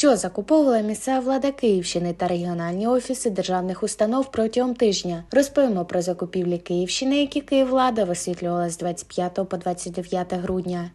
Що закуповувала місцева влада Київщини та регіональні офіси державних установ протягом тижня? Розповімо про закупівлі Київщини, які Київлада висвітлювала з 25 по 29 грудня.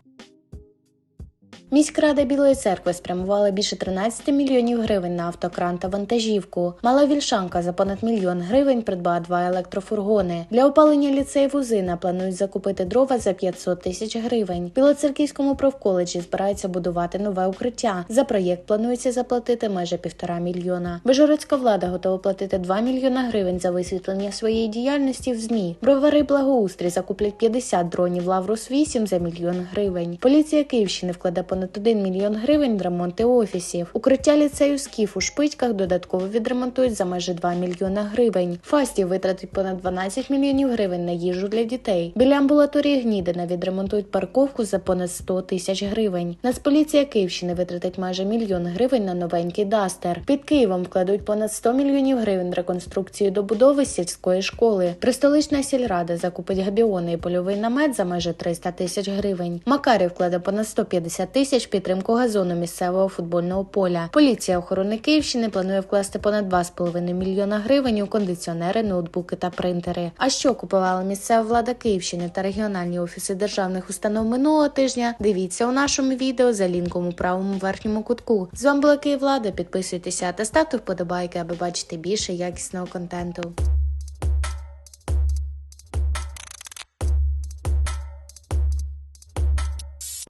Міськрада Білої церкви спрямувала більше 13 мільйонів гривень на автокран та вантажівку. Мала Вільшанка за понад мільйон гривень придбала два електрофургони. Для опалення ліцеїв Узина планують закупити дрова за 500 тисяч гривень. В Білоцерківському профколеджі збираються будувати нове укриття. За проєкт планується заплатити майже півтора мільйона. Бежорецька влада готова платити 2 мільйона гривень за висвітлення своєї діяльності в ЗМІ. Бровари благоустрій закуплять 50 дронів Лаврус 8 за мільйон гривень. Поліція Київщини вкладе понад 1 мільйон гривень в ремонти офісів. Укриття ліцею Скіф у Шпитьках додатково відремонтують за майже 2 мільйона гривень. Фасті витратить понад 12 мільйонів гривень на їжу для дітей. Біля амбулаторії Гнідина відремонтують парковку за понад 100 тисяч гривень. Нацполіція Київщини витратить майже мільйон гривень на новенький дастер. Під Києвом вкладуть понад 100 мільйонів гривень реконструкцію добудови сільської школи. Пристолична сільрада закупить габіони і польовий намет за майже 300 тисяч гривень. Макарів вкладе понад 150 тисяч в підтримку газону місцевого футбольного поля. Поліція охорони Київщини планує вкласти понад 2,5 мільйона гривень у кондиціонери, ноутбуки та принтери. А що купувала місцева влада Київщини та регіональні офіси державних установ минулого тижня? Дивіться у нашому відео за лінком у правому верхньому кутку. З вами була Київлада. Підписуйтеся та ставте вподобайки, аби бачити більше якісного контенту.